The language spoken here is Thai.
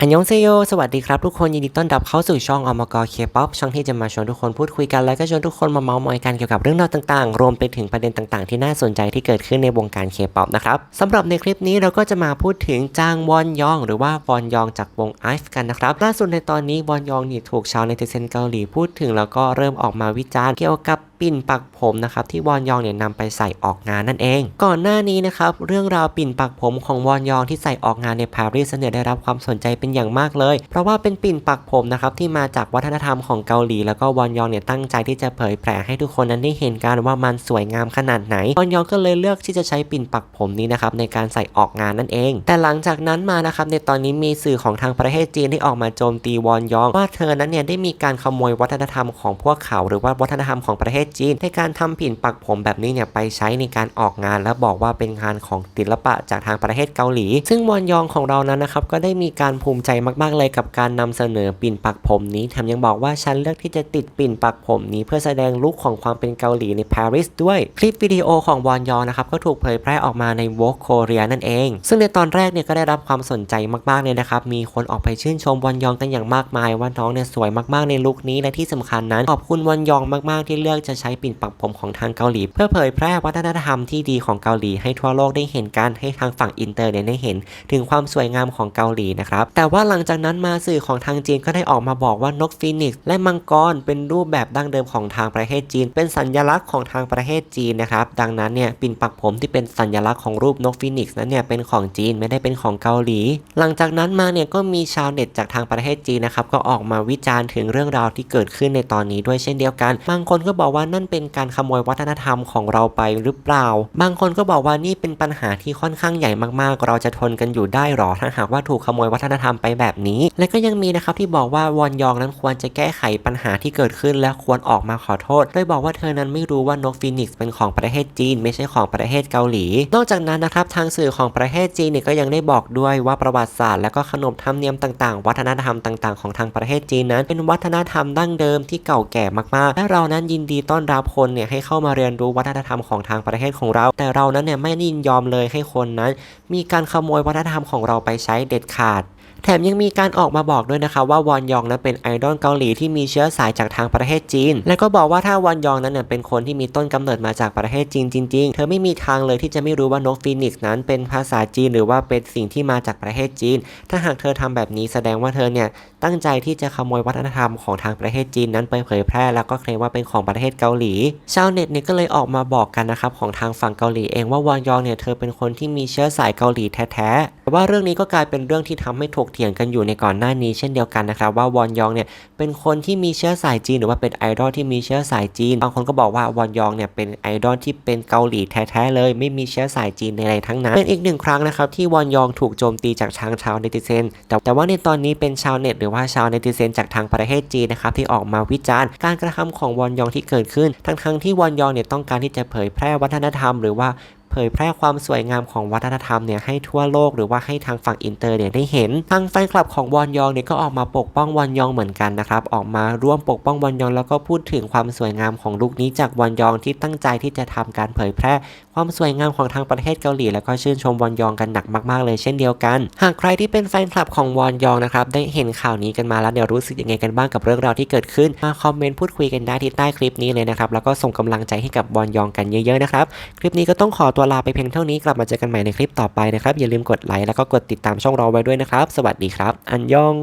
อันยองเซโย สวัสดีครับทุกคน ยินดีต้อนรับเข้าสู่ช่องอมกเคป๊อปช่องที่จะมาชวนทุกคนพูดคุยกัน และก็ชวนทุกคนมาเมาส์มอยกันเกี่ยวกับเรื่องราวต่างๆ รวมไปถึงประเด็นต่างๆ ที่น่าสนใจที่เกิดขึ้นในวงการเคป๊อปนะครับสำหรับในคลิปนี้เราก็จะมาพูดถึงจางวอนยอง หรือว่าวอนยองจากวงไอฟ์กันนะครับ ล่าสุดในตอนนี้วอนยองนี่ถูกชาวเนติเซนเกาหลีพูดถึงแล้วก็เริ่มออกมาวิจารณ์เกี่ยวกับปิ่นปักผมนะครับที่วอนยองเนี่ยนำไปใส่ออกงานนั่นเอง ก่อนหน้านี้นะครับเรื่องราวปิ่นปักผมของวอนยองที่ใส่ออกงานในปารีสเนี่ยได้รับความสนใจเป็นอย่างมากเลย เพราะว่าเป็นปิ่นปักผมนะครับที่มาจากวัฒนธรรมของเกาหลี แล้วก็วอนยองเนี่ยตั้งใจที่จะเผยแผ่ให้ทุกคนนั้นได้เห็นกันว่ามันสวยงามขนาดไหนวอนยองก็เลยเลือกที่จะใช้ปิ่นปักผมนี้นะครับในการใส่ออกงานนั่นเอง แต่หลังจากนั้นมานะครับในตอนนี้มีสื่อของทางประเทศจีนที่ออกมาโจมตีวอนยอง ว่าเธอนั้นเนี่ยได้มีการขโมยวัฒนธรรมของพวกเขา หรือว่าวัฒนธรรมของประเทศจีนในการทำผินปักผมแบบนี้เนี่ยไปใช้ในการออกงานและบอกว่าเป็นงานของศิลปะจากทางประเทศเกาหลี ซึ่งวอนยองของเรานั้นนะครับก็ได้มีการภูมิใจมากๆเลยกับการนำเสนอปิ่นปักผมนี้แถมยังบอกว่าฉันเลือกที่จะติดปิ่นปักผมนี้เพื่อแสดงลุคของความเป็นเกาหลีในปารีสด้วย คลิปวิดีโอของวอนยองนะครับก็ถูกเผยแพร่ออกมาใน Vogue Korea นั่นเอง ซึ่งในตอนแรกเนี่ยก็ได้รับความสนใจมากๆเลยนะครับมีคนออกไปชื่นชมวอนยองกันอย่างมากมายว่าน้องเนี่ยสวยมากๆในลุคนี้และที่สำคัญนั้นขอบคุณวอนยองมากๆที่เลือกจะใช้ปิ่นปักผมของทางเกาหลี เพื่อเผยแพร่วัฒนธรรมที่ดีของเกาหลีให้ทั่วโลกได้เห็นกันให้ทางฝั่งอินเตอร์เนี่ยได้เห็น ถึงความสวยงามของเกาหลีนะครับแต่ว่าหลังจากนั้นมาสื่อของทางจีนก็ได้ออกมาบอกว่านกฟีนิกซ์และมังกรเป็นรูปแบบดั้งเดิมของทางประเทศจีน เป็นสัญลักษณ์ของทางประเทศจีนนะครับดังนั้นเนี่ยปิ่นปักผมที่เป็นสัญลักษณ์ของรูปนกฟีนิกซ์นั้นเนี่ยเป็นของจีนไม่ได้เป็นของเกาหลี หลังจากนั้นมาเนี่ยก็มีชาวเน็ตจากทางประเทศจีนนะครับก็ออกมาวิจารณ์ถึงเรื่องราวที่เกิดขึ้นในตอนนี้ด้วยเช่นเดียวกัน บางคนก็บอกว่านั่นเป็นการขโมยวัฒนธรรมของเราไปหรือเปล่า บางคนก็บอกว่านี่เป็นปัญหาที่ค่อนข้างใหญ่มากๆ เราจะทนกันอยู่ได้หรอถ้าหากว่าถูกขโมยวัฒนธรรมไปแบบนี้ และก็ยังมีนะครับที่บอกว่าวอนยองนั้นควรจะแก้ไขปัญหาที่เกิดขึ้นและควรออกมาขอโทษ โดยบอกว่าเธอนั้นไม่รู้ว่านกฟีนิกซ์เป็นของประเทศจีน ไม่ใช่ของประเทศเกาหลี นอกจากนั้นนะครับทางสื่อของประเทศจีนเนี่ยก็ยังได้บอกด้วยว่าประวัติศาสตร์และก็ขนบธรรมเนียมต่างๆ วัฒนธรรมต่าง ๆของทางประเทศจีนนั้น เป็นวัฒนธรรมดั้งเดิมที่เก่าแก่มากๆ และเรานั้นยินดีต้อนรับคนเนี่ยให้เข้ามาเรียนรู้วัฒนธรรมของทางประเทศของเรา แต่เรานั้นเนี่ยไม่นินยอมเลยให้คนนั้น มีการขโมยวัฒนธรรมของเราไปใช้เด็ดขาด แถมยังมีการออกมาบอกด้วยนะคะว่าวอนยองนั้นเป็นไอดอลเกาหลีที่มีเชื้อสายจากทางประเทศจีน และก็บอกว่าถ้าวอนยองนั้นเป็นคนที่มีต้นกำเนิดมาจากประเทศจีนจริงๆ เธอไม่มีทางเลยที่จะไม่รู้ว่านกฟีนิกซ์นั้นเป็นภาษาจีนหรือว่าเป็นสิ่งที่มาจากประเทศจีน ถ้าหากเธอทำแบบนี้แสดงว่าเธอเนี่ยตั้งใจที่จะขโมยวัฒนธรรมของทางประเทศจีนนั้นไปเผยแพร่ แล้วก็เคลมว่าเป็นของประเทศเกาหลี ชาวเน็ตเนี่ยก็เลยออกมาบอกกันนะครับของทางฝั่งเกาหลีเองว่าวอนยองเนี่ยเธอเป็นคนที่มีเชื้อสายเกาหลีแท้ๆแต่ว่าเรื่องนี้ก็กลายเป็นเรื่องที่ทำให้ถกเถียงกันอยู่ในก่อนหน้านี้เช่นเดียวกันนะครับว่าวอนยองเนี่ยเป็นคนที่มีเชื้อสายจีน หรือว่าเป็นไอดอลที่มีเชื้อสายจีนบางคนก็บอกว่าวอนยองเนี่ยเป็นไอดอลที่เป็นเกาหลีแท้ๆเลย ไม่มีเชื้อสายจีนใดๆทั้งนั้น เป็นอีกหนึ่งครั้งนะครับที่วอนยองถูกโจมตีจากทางชาวเนติเซนแต่แต่ว่าในตอนนี้เป็นชาวเน็ตหรือว่าชาวเนติเซนจากทางประเทศจีนนะครับที่ออกมาวิจารณ์ การกระทำของวอนยองที่เกิดขึ้น ทั้งๆที่วอนยองเนี่ยต้องการที่จะเผยแพร่วัฒนธรรม หรือว่า เผยแพร่ความสวยงามของวัฒนธรรมเนี่ยให้ทั่วโลกหรือว่าให้ทางฝั่งอินเตอร์เนี่ยได้เห็น ทางแฟนคลับของวอนยองเนี่ยก็ออกมาปกป้องวอนยองเหมือนกันนะครับ ออกมาร่วมปกป้องวอนยองแล้วก็พูดถึงความสวยงามของลูกนี้จากวอนยองที่ตั้งใจที่จะทำการเผยแพร่ความสวยงามของทางประเทศเกาหลี แล้วก็ชื่นชมวอนยองกันหนักมากๆ เลยเช่นเดียวกัน หากใครที่เป็นแฟนคลับของวอนยองนะครับได้เห็นข่าวนี้กันมาแล้วเนี่ยรู้สึกยังไงกันบ้างกับเรื่องราวที่เกิดขึ้นมาคอมเมนต์พูดคุยกันได้ที่ใต้คลิปนี้เลยนะครับแล้วก็ส่งกำลังใจให้กับวอนยองกันเยอะๆนะครับคลิปนี้ก็ต้องขอตัวลาไปเพียงเท่านี้กลับมาเจอกันใหม่ในคลิปต่อไปนะครับ อย่าลืมกดไลค์แล้วก็กดติดตามช่องเราไว้ด้วยนะครับ สวัสดีครับ อันยอง